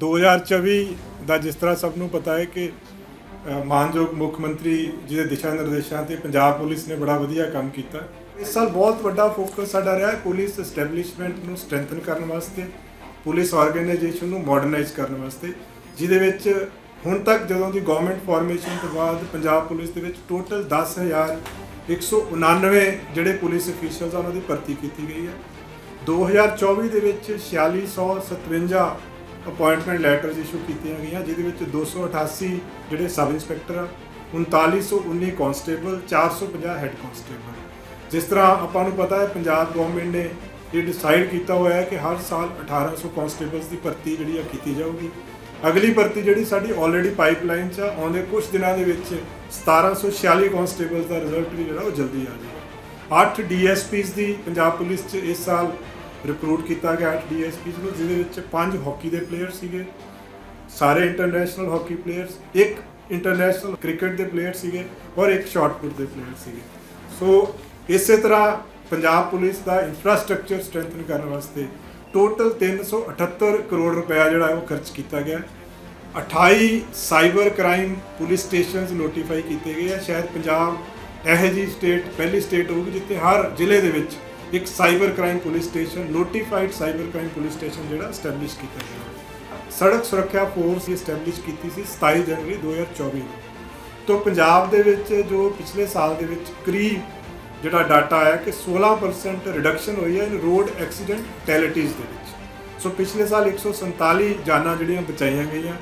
2024 ਦਾ ਜਿਸ ਤਰ੍ਹਾਂ ਸਭ ਨੂੰ ਪਤਾ ਹੈ ਕਿ ਮਾਨਯੋਗ ਮੁੱਖ ਮੰਤਰੀ ਜੀ ਦੇ ਦਿਸ਼ਾ ਨਿਰਦੇਸ਼ਾਂ ਤੇ ਪੰਜਾਬ ਪੁਲਿਸ ਨੇ ਬੜਾ ਵਧੀਆ ਕੰਮ ਕੀਤਾ। ਇਸ ਸਾਲ ਬਹੁਤ ਵੱਡਾ ਫੋਕਸ ਸਾਡਾ ਰਿਹਾ ਪੁਲਿਸ ਐਸਟੈਬਲਿਸ਼ਮੈਂਟ ਨੂੰ ਸਟਰੈਂਥਨ ਕਰਨ ਵਾਸਤੇ, ਪੁਲਿਸ ਆਰਗੇਨਾਈਜੇਸ਼ਨ ਨੂੰ ਮਾਡਰਨਾਈਜ਼ ਕਰਨ ਵਾਸਤੇ, ਜਿਹਦੇ ਵਿੱਚ ਹੁਣ ਤੱਕ ਜਦੋਂ ਦੀ ਗਵਰਨਮੈਂਟ ਫਾਰਮੇਸ਼ਨ ਤੋਂ ਬਾਅਦ ਪੰਜਾਬ ਪੁਲਿਸ ਦੇ ਵਿੱਚ ਟੋਟਲ 10199 ਜਿਹੜੇ ਪੁਲਿਸ ਅਫੀਸ਼ੀਅਲਸ ਆ, ਉਹਨਾਂ ਦੀ ਭਰਤੀ ਕੀਤੀ ਗਈ ਹੈ। 2024 ਦੇ ਵਿੱਚ 4657 ਅਪਾਇੰਟਮੈਂਟ ਲੈਟਰਸ ਇਸ਼ੂ ਕੀਤੀਆਂ ਗਈਆਂ, ਜਿਹਦੇ ਵਿੱਚ 288 ਜਿਹੜੇ ਸਬ ਇੰਸਪੈਕਟਰ ਆ 3919 ਕਾਂਸਟੇਬਲ 450 ਹੈੱਡ ਕਾਂਸਟੇਬਲ ਜਿਸ ਤਰ੍ਹਾਂ ਆਪਾਂ ਨੂੰ ਪਤਾ ਹੈ, ਪੰਜਾਬ ਗਵਰਨਮੈਂਟ ਨੇ ਇਹ ਡਿਸਾਈਡ ਕੀਤਾ ਹੋਇਆ ਹੈ ਕਿ ਹਰ ਸਾਲ 1800 ਕਾਂਸਟੇਬਲਸ ਦੀ ਭਰਤੀ ਜਿਹੜੀ ਆ ਕੀਤੀ ਜਾਊਗੀ। ਅਗਲੀ ਭਰਤੀ ਜਿਹੜੀ ਸਾਡੀ ਆਲਰੇਡੀ ਪਾਈਪਲਾਈਨ 'ਚ ਆ, ਆਉਂਦੇ ਕੁਝ ਦਿਨਾਂ ਦੇ ਵਿੱਚ 1746 ਕਾਂਸਟੇਬਲਸ ਦਾ ਰਿਜ਼ਲਟ ਵੀ ਜਿਹੜਾ ਉਹ ਜਲਦੀ ਆ ਜਾਏਗਾ 8 ਡੀਐਸਪੀਸ ਦੀ ਪੰਜਾਬ ਪੁਲਿਸ 'ਚ ਇਸ ਸਾਲ ਰਿਕਰੂਟ ਕੀਤਾ ਗਿਆ 8 ਡੀਐਸਪੀਸ ਨੂੰ, ਜਿਹਦੇ ਵਿੱਚ ਪੰਜ ਹਾਕੀ ਦੇ ਪਲੇਅਰ ਸੀਗੇ, ਸਾਰੇ ਇੰਟਰਨੈਸ਼ਨਲ ਹਾਕੀ ਪਲੇਅਰਸ ਇੱਕ ਇੰਟਰਨੈਸ਼ਨਲ ਕ੍ਰਿਕਟ ਦੇ ਪਲੇਅਰ ਸੀਗੇ ਔਰ ਇੱਕ ਸ਼ਾਟਪੁੱਟ ਦੇ ਪਲੇਅਰ ਸੀਗੇ ਸੋ ਇਸੇ ਤਰ੍ਹਾਂ ਪੰਜਾਬ ਪੁਲਿਸ ਦਾ ਇਨਫਰਾਸਟ੍ਰਕਚਰ ਸਟਰੈਂਥਨ ਕਰਨ ਵਾਸਤੇ ਟੋਟਲ 378 ਕਰੋੜ ਰੁਪਇਆ ਜਿਹੜਾ ਉਹ ਖਰਚ ਕੀਤਾ ਗਿਆ ਹੈ। 28 cyber crime police stations notify ਕੀਤੇ ਗਏ ਆ ਸ਼ਾਇਦ ਪੰਜਾਬ ਇਹੋ ਜਿਹੀ ਸਟੇਟ ਪਹਿਲੀ ਸਟੇਟ ਹੋਊਗੀ ਜਿੱਥੇ ਹਰ ਜ਼ਿਲ੍ਹੇ ਦੇ ਵਿੱਚ ਇੱਕ cyber crime police station notified cyber crime police station ਜਿਹੜਾ ਸਟੈਬਲਿਸ਼ ਕੀਤਾ ਗਿਆ। ਸੜਕ ਸੁਰੱਖਿਆ ਫੋਰਸ ਸਟੈਬਲਿਸ਼ ਕੀਤੀ ਸੀ 27 ਜਨਵਰੀ 2024 ਨੂੰ। ਤੋਂ ਪੰਜਾਬ ਦੇ ਵਿੱਚ ਜੋ ਪਿਛਲੇ ਸਾਲ ਦੇ ਵਿੱਚ ਕਰੀਬ ਜਿਹੜਾ ਡਾਟਾ ਆਇਆ ਕਿ 16% ਰਿਡਕਸ਼ਨ ਹੋਈ ਹੈ ਇਨ ਰੋਡ ਐਕਸੀਡੈਂਟ ਟੈਲਿਟੀਜ਼ ਦੇ ਵਿੱਚ। ਸੋ ਪਿਛਲੇ ਸਾਲ 147 ਜਾਨਾਂ ਜਿਹੜੀਆਂ ਬਚਾਈਆਂ ਗਈਆਂ,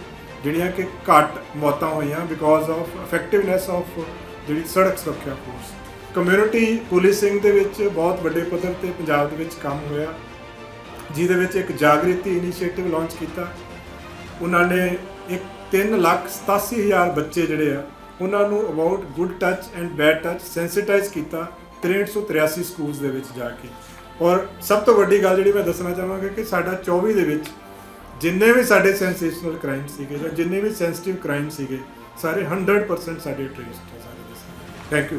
ਜਿਹੜੀਆਂ ਕਿ ਘੱਟ ਮੌਤਾਂ ਹੋਈਆਂ ਬਿਕੋਜ਼ ਆਫ ਇਫੈਕਟਿਵਨੈਸ ਆਫ ਜਿਹੜੀ ਸੜਕ ਸੁਰੱਖਿਆ ਫੋਰਸ ਕਮਿਊਨਿਟੀ ਪੁਲਿਸਿੰਗ ਦੇ ਵਿੱਚ ਬਹੁਤ ਵੱਡੇ ਪੱਧਰ ਤੇ ਪੰਜਾਬ ਦੇ ਵਿੱਚ ਕੰਮ ਹੋਇਆ। ਜਿਹਦੇ ਵਿੱਚ ਇੱਕ ਜਾਗ੍ਰਿਤੀ ਇਨੀਸ਼ੀਏਟਿਵ ਲਾਂਚ ਕੀਤਾ। ਉਹਨਾਂ ਨੇ ਇੱਕ 3 ਲੱਖ 87 ਹਜ਼ਾਰ ਬੱਚੇ ਜਿਹੜੇ ਆ, ਉਹਨਾਂ ਨੂੰ about good touch and bad touch sensitize ਕੀਤਾ 6383 ਸਕੂਲਸ ਦੇ ਵਿੱਚ ਜਾ ਕੇ। ਔਰ ਸਭ ਤੋਂ ਵੱਡੀ ਗੱਲ ਜਿਹੜੀ ਮੈਂ ਦੱਸਣਾ ਚਾਹਾਂਗਾ ਕਿ ਸਾਡਾ 24 ਦੇ ਵਿੱਚ ਜਿੰਨੇ ਵੀ ਸਾਡੇ ਸੈਂਸੇਸ਼ਨਲ ਕ੍ਰਾਈਮ ਸੀਗੇ ਜਾਂ ਜਿੰਨੇ ਵੀ ਸੈਂਸਿਟਿਵ ਕ੍ਰਾਈਮ ਸੀਗੇ, ਸਾਰੇ 100% ਸਾਡੇ ਟ੍ਰੇਸਡ ਸਾਰੇ ਥੈਂਕ ਯੂ